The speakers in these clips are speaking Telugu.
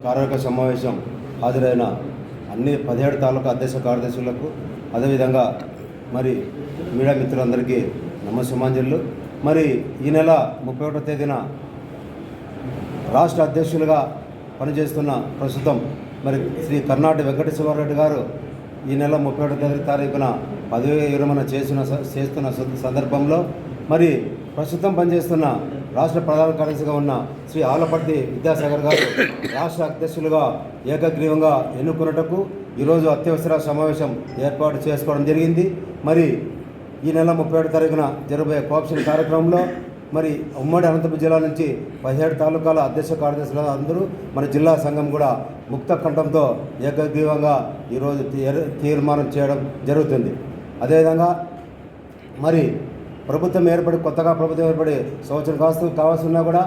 కార్యవర్గ సమావేశం హాజరైన అన్ని పదిహేడు తాలూకా అధ్యక్ష కార్యదర్శులకు అదేవిధంగా మరి మీడియా మిత్రులందరికీ నమస్సమాంజలు. మరి ఈ నెల ముప్పై ఒకటో తేదీన రాష్ట్ర అధ్యక్షులుగా పనిచేస్తున్న ప్రస్తుతం మరి శ్రీ కర్ణాటి వెంకటేశ్వరరెడ్డి గారు ఈ నెల ముప్పై ఒకటో తేదీ తారీఖున పదవి విరమణ చేసిన చేస్తున్న సందర్భంలో మరి ప్రస్తుతం పనిచేస్తున్న రాష్ట్ర ప్రధాన కార్యదర్శిగా ఉన్న శ్రీ ఆలపర్తి విద్యాసాగర్ గారు రాష్ట్ర అధ్యక్షులుగా ఏకగ్రీవంగా ఎన్నుకున్నటకు ఈరోజు అత్యవసర సమావేశం ఏర్పాటు చేసుకోవడం జరిగింది. మరి ఈ నెల ముప్పై ఏడు తారీఖున జరగబోయే కోఆప్షన్ కార్యక్రమంలో మరి ఉమ్మడి అనంతపురం జిల్లా నుంచి పదిహేడు తాలూకాల అధ్యక్ష కార్యదర్శులు అందరూ మన జిల్లా సంఘం కూడా ముక్త కంఠంతో ఏకగ్రీవంగా ఈరోజు తీర్- తీర్మానం చేయడం జరుగుతుంది. అదేవిధంగా మరి ప్రభుత్వం ఏర్పడి కొత్తగా ప్రభుత్వం ఏర్పడి సంవత్సరం కాస్తూ కావాల్సిన కూడా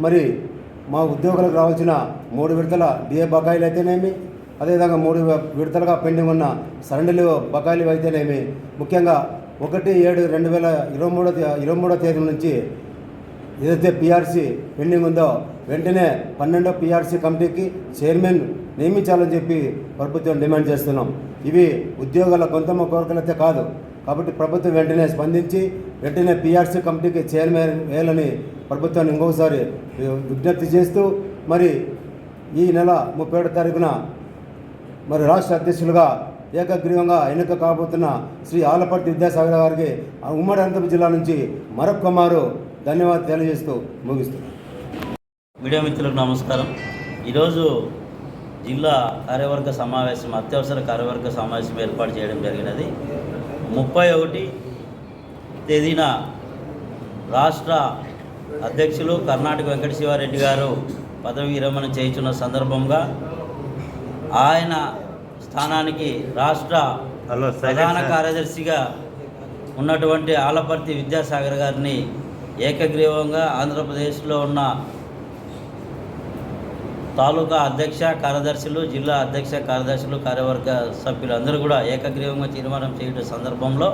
మరి మా ఉద్యోగులకు రావాల్సిన మూడు విడతల డిఏ బకాయిలు అయితేనేమి అదేవిధంగా మూడు విడతలుగా పెండింగ్ ఉన్న సరెండర్లు బకాయిలు అయితేనేమి ముఖ్యంగా ఒకటి ఏడు రెండు వేల ఇరవై మూడో ఇరవై మూడో తేదీ నుంచి ఏదైతే పీఆర్సీ పెండింగ్ ఉందో వెంటనే పన్నెండో పిఆర్సీ కమిటీకి చైర్మన్ నియమించాలని చెప్పి ప్రభుత్వం డిమాండ్ చేస్తున్నాం. ఇవి ఉద్యోగాల గొంతమ్మ కోరికలైతే కాదు. కాబట్టి ప్రభుత్వం వెంటనే స్పందించి వెంటనే పిఆర్సీ కమిటీకి చైర్మన్ వేయాలని ప్రభుత్వాన్ని ఇంకొకసారి విజ్ఞప్తి చేస్తూ మరి ఈ నెల ముప్పై ఏడో తారీఖున మరి రాష్ట్ర అధ్యక్షులుగా ఏకగ్రీవంగా ఎన్నిక కాబోతున్న శ్రీ ఆలపర్తి విద్యాసాగర్ గారికి ఉమ్మడి అనంతపురం జిల్లా నుంచి మరొక మారు ధన్యవాదాలు తెలియజేస్తూ ముగిస్తున్నాను. మీడియా మిత్రులకు నమస్కారం. ఈరోజు జిల్లా కార్యవర్గ సమావేశం అత్యవసర కార్యవర్గ సమావేశం ఏర్పాటు చేయడం జరిగినది. ముప్పై ఒకటి తేదీన రాష్ట్ర అధ్యక్షులు కర్ణాటక వెంకట శివారెడ్డి గారు పదవి విరమణ చేయించున్న సందర్భంగా ఆయన స్థానానికి రాష్ట్ర ప్రధాన కార్యదర్శిగా ఉన్నటువంటి ఆలపర్తి విద్యాసాగర్ గారిని ఏకగ్రీవంగా ఆంధ్రప్రదేశ్లో ఉన్న తాలూకా అధ్యక్ష కార్యదర్శులు జిల్లా అధ్యక్ష కార్యదర్శులు కార్యవర్గ సభ్యులు అందరూ కూడా ఏకగ్రీవంగా తీర్మానం చేయడం సందర్భంలో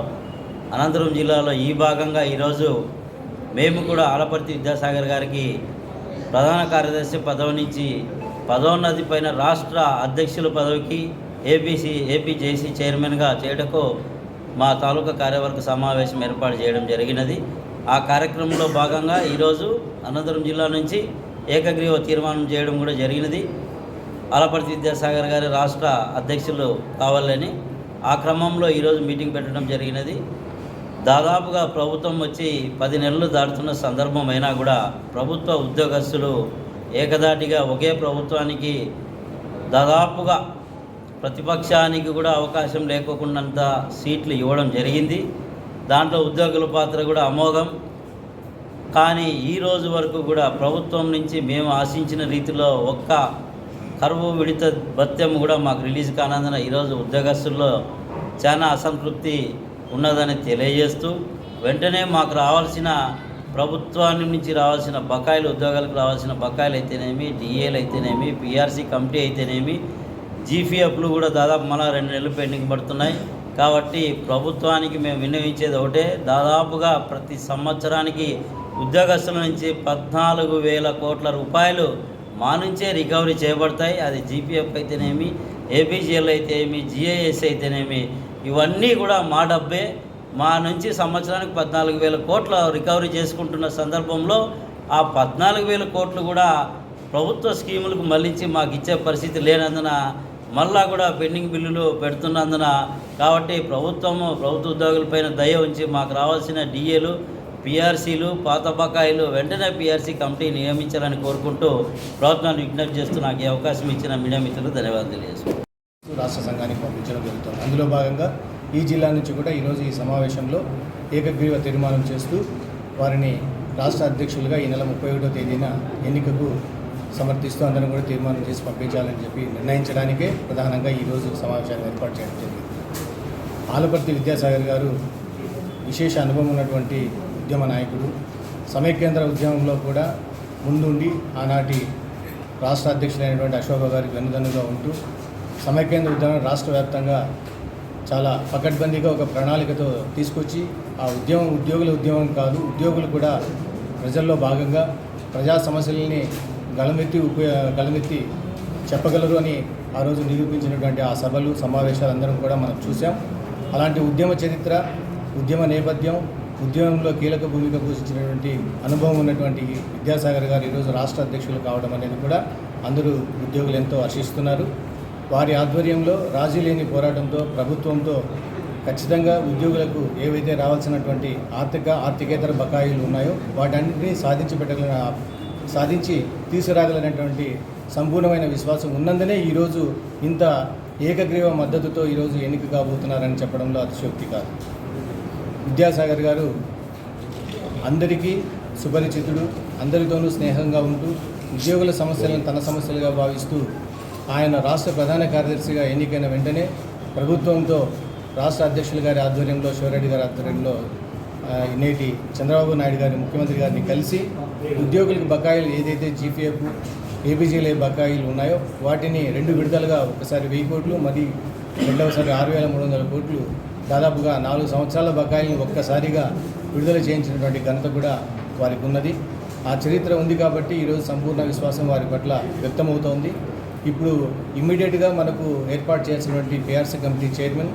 అనంతపురం జిల్లాలో ఈ భాగంగా ఈరోజు మేము కూడా ఆలపర్తి విద్యాసాగర్ గారికి ప్రధాన కార్యదర్శి పదవి నుంచి పదోన్నతి పైన రాష్ట్ర అధ్యక్షుల పదవికి ఏపీసీ ఏపీ జేసీ చైర్మన్గా చేయటకు మా తాలూకా కార్యవర్గ సమావేశం ఏర్పాటు చేయడం జరిగినది. ఆ కార్యక్రమంలో భాగంగా ఈరోజు అనంతపురం జిల్లా నుంచి ఏకగ్రీవ తీర్మానం చేయడం కూడా జరిగినది. ఆలపర్తి విద్యాసాగర్ గారి రాష్ట్ర అధ్యక్షులు కావాలని ఆ క్రమంలో ఈరోజు మీటింగ్ పెట్టడం జరిగినది. దాదాపుగా ప్రభుత్వం వచ్చి పది నెలలు దాటుతున్న సందర్భం అయినా కూడా ప్రభుత్వ ఉద్యోగస్తులు ఏకదాటిగా ఒకే ప్రభుత్వానికి దాదాపుగా ప్రతిపక్షానికి కూడా అవకాశం లేకోకున్నంత సీట్లు ఇవ్వడం జరిగింది. దాంట్లో ఉద్యోగుల పాత్ర కూడా అమోఘం. కానీ ఈ రోజు వరకు కూడా ప్రభుత్వం నుంచి మేము ఆశించిన రీతిలో ఒక్క కరువు విడిత భత్యం కూడా మాకు రిలీజ్ కానందున ఈరోజు ఉద్యోగస్తుల్లో చాలా అసంతృప్తి ఉన్నదని తెలియజేస్తూ వెంటనే మాకు రావాల్సిన ప్రభుత్వాన్ని నుంచి రావాల్సిన బకాయిలు ఉద్యోగాలకు రావాల్సిన బకాయిలు అయితేనేమి డిఏలు అయితేనేమి పిఆర్సీ కమిటీ అయితేనేమి జీపీఎఫ్లు కూడా దాదాపు మన రెండు నెలలు పెండింగ్ పడుతున్నాయి. కాబట్టి ప్రభుత్వానికి మేము విన్నవించేది ఒకటే. దాదాపుగా ప్రతి సంవత్సరానికి ఉద్యోగస్తుల నుంచి పద్నాలుగు వేల కోట్ల రూపాయలు మా నుంచే రికవరీ చేయబడతాయి. అది జీపీఎఫ్ అయితేనేమి ఏపీజీఎల్ అయితేనేమి జిఐఎస్ అయితేనేమి ఇవన్నీ కూడా మా డబ్బే. మా నుంచి సంవత్సరానికి పద్నాలుగు వేల కోట్ల రికవరీ చేసుకుంటున్న సందర్భంలో ఆ పద్నాలుగు వేల కోట్లు కూడా ప్రభుత్వ స్కీములకు మళ్ళించి మాకు ఇచ్చే పరిస్థితి లేనందున మళ్ళా కూడా పెండింగ్ బిల్లులు పెడుతున్నందున కాబట్టి ప్రభుత్వము ప్రభుత్వ ఉద్యోగులపైన దయ ఉంచి మాకు రావాల్సిన డిఏలు పిఆర్సీలు పాత బకాయిలు వెంటనే పిఆర్సీ కమిటీ నియమించాలని కోరుకుంటూ ప్రభుత్వాన్ని విజ్ఞప్తి చేస్తూ నాకు ఈ అవకాశం ఇచ్చిన మీడియా మిత్రులు ధన్యవాదాలు తెలియజేస్తున్నాను. రాష్ట్ర సంఘానికి పంపించడం జరుగుతుంది. అందులో భాగంగా ఈ జిల్లా నుంచి కూడా ఈరోజు ఈ సమావేశంలో ఏకగ్రీవ తీర్మానం చేస్తూ వారిని రాష్ట్ర అధ్యక్షులుగా ఈ నెల ముప్పై ఒకటో తేదీన ఎన్నికకు సమర్థిస్తూ అందరం కూడా తీర్మానం చేసి పంపించాలని చెప్పి నిర్ణయించడానికే ప్రధానంగా ఈరోజు సమావేశాన్ని ఏర్పాటు చేయడం జరిగింది. ఆలపర్తి విద్యాసాగర్ గారు విశేష అనుభవం ఉన్నటువంటి ఉద్యమ నాయకుడు. సమైక్యేంద్ర ఉద్యమంలో కూడా ముందుండి ఆనాటి రాష్ట్ర అధ్యక్షులైనటువంటి అశోక గారికి వెన్నుదన్నుగా ఉంటూ సమైక్యాంధ్ర ఉద్యమం రాష్ట్ర వ్యాప్తంగా చాలా పకడ్బందీగా ఒక ప్రణాళికతో తీసుకొచ్చి ఆ ఉద్యమం ఉద్యోగుల ఉద్యమం కాదు ఉద్యోగులు కూడా ప్రజల్లో భాగంగా ప్రజా సమస్యలని గళమెత్తి ఉపయో గళమెత్తి చెప్పగలరు అని ఆ రోజు నిరూపించినటువంటి ఆ సభలు సమావేశాలు అందరం కూడా మనం చూసాం అలాంటి ఉద్యమ చరిత్ర ఉద్యమ నేపథ్యం ఉద్యమంలో కీలక భూమిక పోషించినటువంటి అనుభవం ఉన్నటువంటి విద్యాసాగర్ గారు ఈరోజు రాష్ట్ర అధ్యక్షులు కావడం అనేది కూడా అందరూ ఉద్యోగులు ఎంతో హర్షిస్తున్నారు వారి ఆధ్వర్యంలో రాజీ లేని పోరాటంతో ప్రభుత్వంతో ఖచ్చితంగా ఉద్యోగులకు ఏవైతే రావాల్సినటువంటి ఆర్థిక ఆర్థికేతర బకాయిలు ఉన్నాయో వాటన్నింటినీ సాధించి పెట్టగల సాధించి తీసుకురాగలనటువంటి సంపూర్ణమైన విశ్వాసం ఉన్నందునే ఈరోజు ఇంత ఏకగ్రీవ మద్దతుతో ఈరోజు ఎన్నిక కాబోతున్నారని చెప్పడంలో అతిశయోక్తి కాదు. విద్యాసాగర్ గారు అందరికీ సుపరిచితుడు అందరితోనూ స్నేహంగా ఉంటూ ఉద్యోగుల సమస్యలను తన సమస్యలుగా భావిస్తూ ఆయన రాష్ట్ర ప్రధాన కార్యదర్శిగా ఎన్నికైన వెంటనే ప్రభుత్వంతో రాష్ట్ర అధ్యక్షులు గారి ఆధ్వర్యంలో శివరెడ్డి గారి ఆధ్వర్యంలో నేటి చంద్రబాబు నాయుడు గారి ముఖ్యమంత్రి గారిని కలిసి ఉద్యోగులకు బకాయిలు ఏదైతే జీపీఎఫ్ ఏపీజీలే బకాయిలు ఉన్నాయో వాటిని రెండు విడతలుగా ఒకసారి వెయ్యి కోట్లు మరి రెండవసారి ఆరు వేల మూడు వందల కోట్లు దాదాపుగా నాలుగు సంవత్సరాల బకాయిలను ఒక్కసారిగా విడుదల చేయించినటువంటి ఘనత కూడా వారికి ఉన్నది ఆ చరిత్ర ఉంది కాబట్టి ఈరోజు సంపూర్ణ విశ్వాసం వారి పట్ల వ్యక్తమవుతోంది. ఇప్పుడు ఇమ్మీడియట్గా మనకు ఏర్పాటు చేసినటువంటి పిఆర్సీ కమిటీ చైర్మన్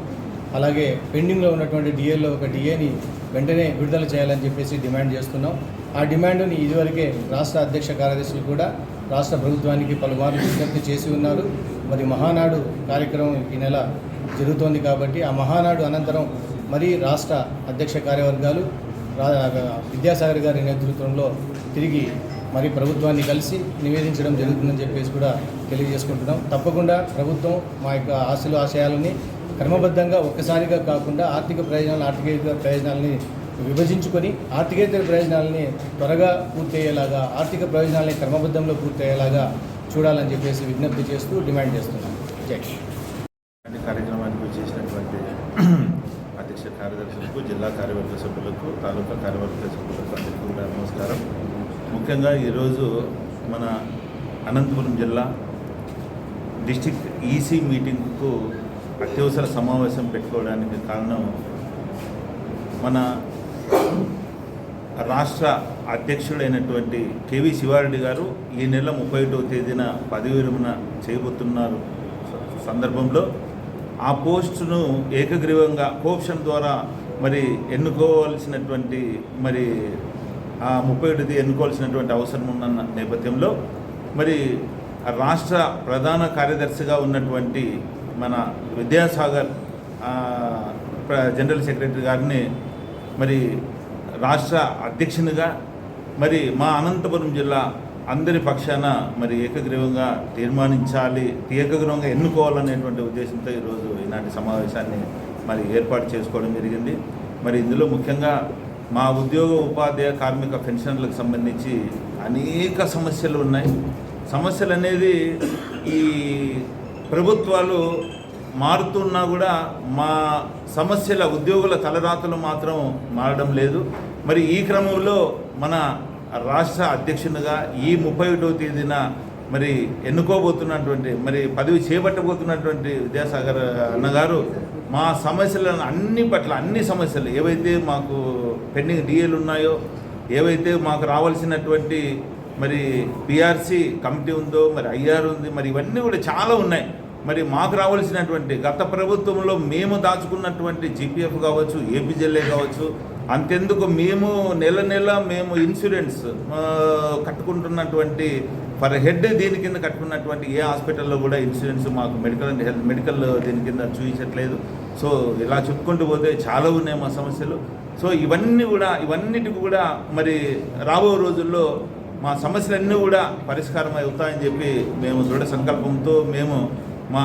అలాగే పెండింగ్లో ఉన్నటువంటి డిఏలో ఒక డిఏని వెంటనే విడుదల చేయాలని చెప్పేసి డిమాండ్ చేస్తున్నాం. ఆ డిమాండ్ని ఇదివరకే రాష్ట్ర అధ్యక్ష కార్యదర్శులు కూడా రాష్ట్ర ప్రభుత్వానికి పలుమార్లు విజ్ఞప్తి చేసి ఉన్నారు. మరి మహానాడు కార్యక్రమం ఈ నెల జరుగుతోంది కాబట్టి ఆ మహానాడు అనంతరం మరి రాష్ట్ర అధ్యక్ష కార్యవర్గాలు రా విద్యాసాగర్ గారి నేతృత్వంలో తిరిగి మరి ప్రభుత్వాన్ని కలిసి నివేదించడం జరుగుతుందని చెప్పేసి కూడా తెలియజేసుకుంటున్నాం. తప్పకుండా ప్రభుత్వం మా యొక్క ఆశలు ఆశయాలని క్రమబద్ధంగా ఒక్కసారిగా కాకుండా ఆర్థిక ప్రయోజనాలు ఆర్థికేతర ప్రయోజనాలని విభజించుకొని ఆర్థికేతర ప్రయోజనాలని త్వరగా పూర్తయ్యేలాగా ఆర్థిక ప్రయోజనాలని క్రమబద్ధంలో పూర్తయ్యేలాగా చూడాలని చెప్పేసి విజ్ఞప్తి చేస్తూ డిమాండ్ చేస్తున్నాం. జై కార్యక్రమానికి వచ్చేసినటువంటి అధ్యక్ష కార్యదర్శులకు జిల్లా కార్యవర్గ సభ్యులకు తాలూకా కార్యవర్గ సభ్యులకు అందరికీ కూడా నమస్కారం. ముఖ్యంగా ఈరోజు మన అనంతపురం జిల్లా డిస్టిక్ ఈసీ మీటింగ్కు అత్యవసర సమావేశం పెట్టుకోవడానికి కారణం మన రాష్ట్ర అధ్యక్షుడైనటువంటి కేవీ శివారెడ్డి గారు ఈ నెల ముప్పై ఒకటో తేదీన పదవి విరమణ చేయబోతున్నారు సందర్భంలో. ఆ పోస్టును ఏకగ్రీవంగా కోప్షన్ ద్వారా మరి ఎన్నుకోవాల్సినటువంటి మరి ఆ ముప్పై ఒకటిది ఎన్నుకోవాల్సినటువంటి అవసరం ఉన్న నేపథ్యంలో మరి రాష్ట్ర ప్రధాన కార్యదర్శిగా ఉన్నటువంటి మన విద్యాసాగర్ ప్ర- జనరల్ సెక్రటరీ గారిని మరి రాష్ట్ర అధ్యక్షునిగా మరి మా అనంతపురం జిల్లా అందరి పక్షాన మరి ఏకగ్రీవంగా తీర్మానించాలి ఏకగ్రీవంగా ఎన్నుకోవాలనేటువంటి ఉద్దేశంతో ఈరోజు ఈనాటి సమావేశాన్ని మరి ఏర్పాటు చేసుకోవడం జరిగింది. మరి ఇందులో ముఖ్యంగా మా ఉద్యోగ ఉపాధ్యాయ కార్మిక పెన్షన్లకు సంబంధించి అనేక సమస్యలు ఉన్నాయి. సమస్యలు అనేది ఈ ప్రభుత్వాలు మారుతున్నా కూడా మా సమస్యల ఉద్యోగుల తలరాతలు మాత్రం మారడం లేదు. మరి ఈ క్రమంలో మన రాష్ట్ర అధ్యక్షునిగా ఈ ముప్పై ఒకటవ తేదీన మరి ఎన్నుకోబోతున్నటువంటి మరి పదవి చేపట్టబోతున్నటువంటి విద్యాసాగర్ అన్నగారు మా సమస్యలను అన్ని పట్ల అన్ని సమస్యలు ఏవైతే మాకు పెండింగ్ డిఏలు ఉన్నాయో ఏవైతే మాకు రావాల్సినటువంటి మరి పిఆర్సీ కమిటీ ఉందో మరి ఐఆర్ ఉంది మరి ఇవన్నీ కూడా చాలా ఉన్నాయి. మరి మాకు రావాల్సినటువంటి గత ప్రభుత్వంలో మేము దాచుకున్నటువంటి జీపీఎఫ్ కావచ్చు ఏపీజెల్ఏ కావచ్చు అంతెందుకు మేము నెల నెల మేము ఇన్సూరెన్స్ కట్టుకుంటున్నటువంటి పర్ హెడ్ దీని కింద కట్టుకున్నటువంటి ఏ హాస్పిటల్లో కూడా ఇన్సూరెన్స్ మాకు మెడికల్ అండ్ హెల్త్ మెడికల్ దీని కింద చూపించట్లేదు. సో ఇలా చెప్పుకుంటూ పోతే చాలా ఉన్నాయి మా సమస్యలు. సో ఇవన్నీ కూడా ఇవన్నిటికి కూడా మరి రాబో రోజుల్లో మా సమస్యలన్నీ కూడా పరిష్కారం అవుతాయని చెప్పి మేము దృఢ సంకల్పంతో మేము మా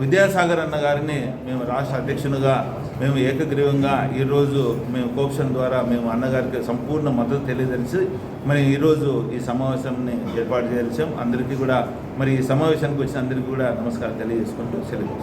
విద్యాసాగర్ అన్న గారిని మేము రాష్ట్ర అధ్యక్షునిగా మేము ఏకగ్రీవంగా ఈరోజు మేము కోప్షన్ ద్వారా మేము అన్నగారికి సంపూర్ణ మద్దతు తెలియజేసి మరి ఈరోజు ఈ సమావేశాన్ని ఏర్పాటు చేసాం అందరికీ కూడా మరి ఈ సమావేశానికి వచ్చిన అందరికీ కూడా నమస్కారం తెలియజేసుకుంటూ సెలవు